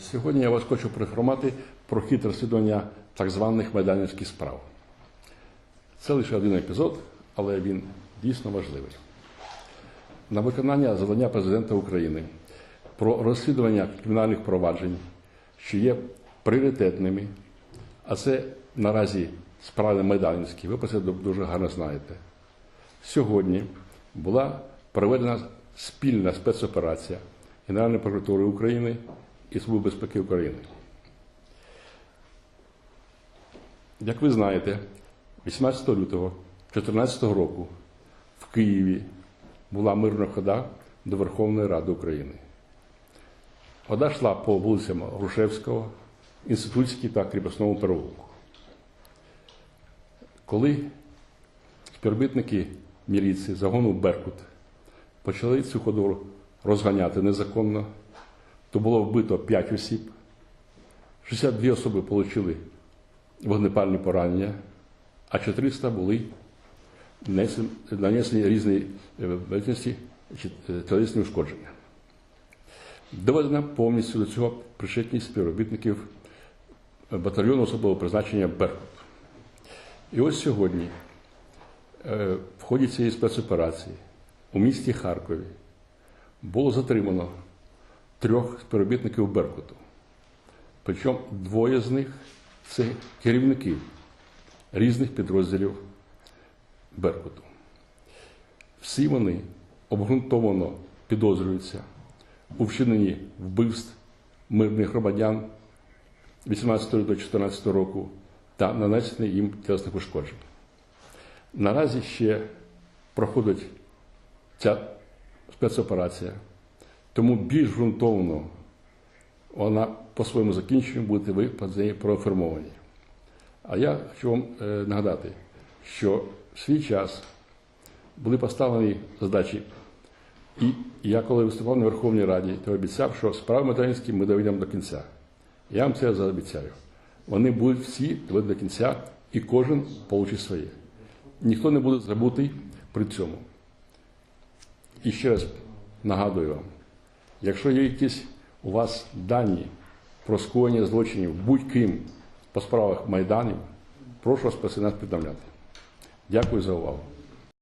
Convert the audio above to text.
Сьогодні я вас хочу проінформувати про хід розслідування так званих майданівських справ. Це лише один епізод, але він дійсно важливий. На виконання завдання президента України про розслідування кримінальних проваджень, що є пріоритетними, а це наразі справи майданівські, ви про це дуже гарно знаєте. Сьогодні була проведена спільна спецоперація Генеральної прокуратури України і Служби безпеки України. Як ви знаєте, 18 лютого 2014 року в Києві була мирна хода до Верховної Ради України. Хода йшла по вулицям Грушевського, Інститутській та Кріпосному переулку. Коли співробітники міліції загону Беркут почали цю ходу розганяти незаконно, то було вбито 5 осіб, 62 особи отримали вогнепальні поранення, а 400 були нанесені- різні е, е, ушкодження. Доведена повністю до цього причетність співробітників батальйону особливого призначення Беркут. І ось сьогодні, е, в ході цієї спецоперації у місті Харкові було затримано трьох співробітників Беркуту. Причому двоє з них це керівники різних підрозділів Беркуту. Всі вони обґрунтовано підозрюються у вчиненні вбивств мирних громадян 18 до 2014 року та нанесення їм тілесних ушкоджень. Наразі ще проходить ця спецоперація, тому більш ґрунтовно вона по своєму закінченню буде ви про неї проінформовані. А я хочу вам е, нагадати, що в свій час були поставлені задачі, і я коли виступав на Верховній Раді, то обіцяв, що справи материнські ми доведемо до кінця. Я вам це заобіцяю. Вони будуть всі доведені до кінця, і кожен получить своє. Ніхто не буде забутий при цьому. І ще раз нагадую вам, якщо є якісь у вас дані про скоєння злочинів будь-ким по справах Майданів, прошу вас про нас повідомляти. Дякую за увагу.